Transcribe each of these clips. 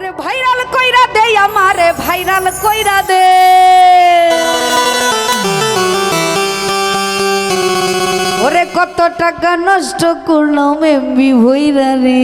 ওরে ভাইরাল কইরা দে আমারে, ভাইরাল কইরা দে। ওরে কত টাকা নষ্ট করলাম এমবি ভইরা রে।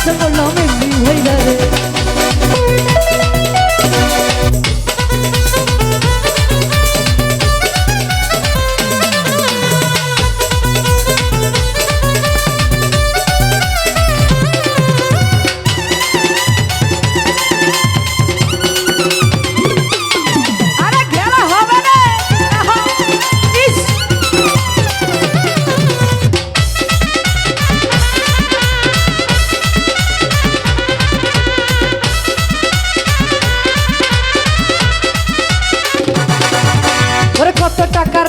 টাকা নষ্ট করলাম এমনি হইরা রে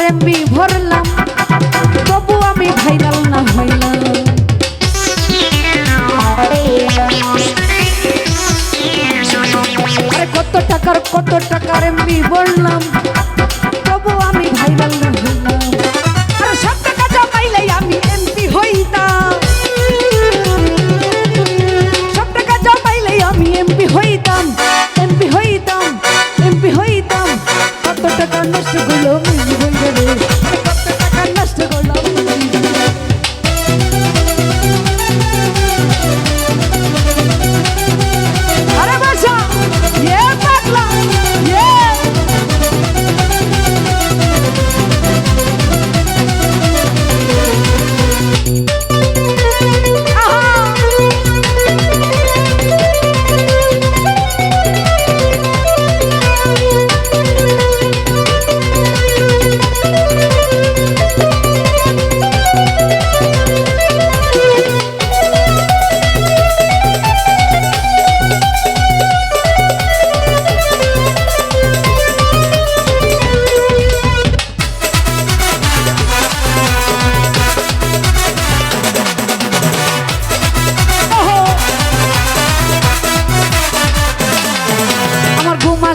এমবি ভরলাম তবু আমি ভাইরাল না হইলাম। কত টাকার কত টাকার এমবি বললাম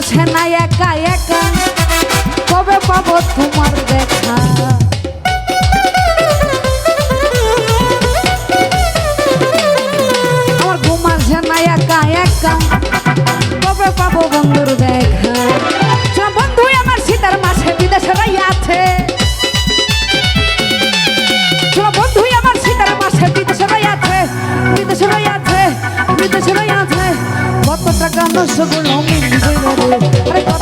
আমার না একা একা? কবে পাবো তোমার দেখা? আমার ঘুম আসে না একা একা? কবে পাবো বন্ধুর দেখা? বন্ধু, আমার সীতার মাসে বিদেশে আছে। বন্ধু, আমার সীতার মাসে বিদেশে আছে বিদেশে আছে, বিদেশে আছে কত টাকা নষ্ট করল মিলি রে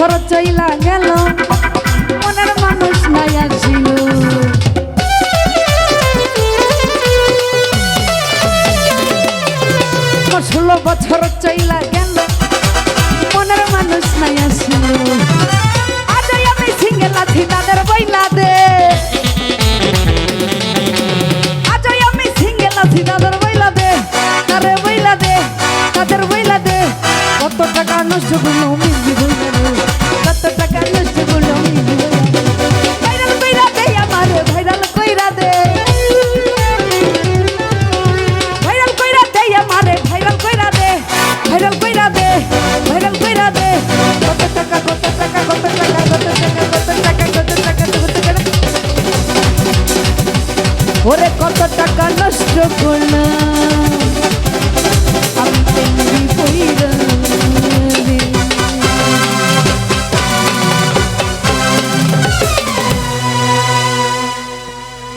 ষোলো চইলা গেল, মনের মানুষ নাই আসিল ষোলো বছর চইলা গেল, মনের মানুষ নাই আসিল আজই আমি সিঙ্গেল আছি তাদের বইলা দে। আজই আমি সিঙ্গেল আছি তাদের বইলা দে। কারে বইলা দে কাদের বইলা দে। কত টাকা নষ্ট করল না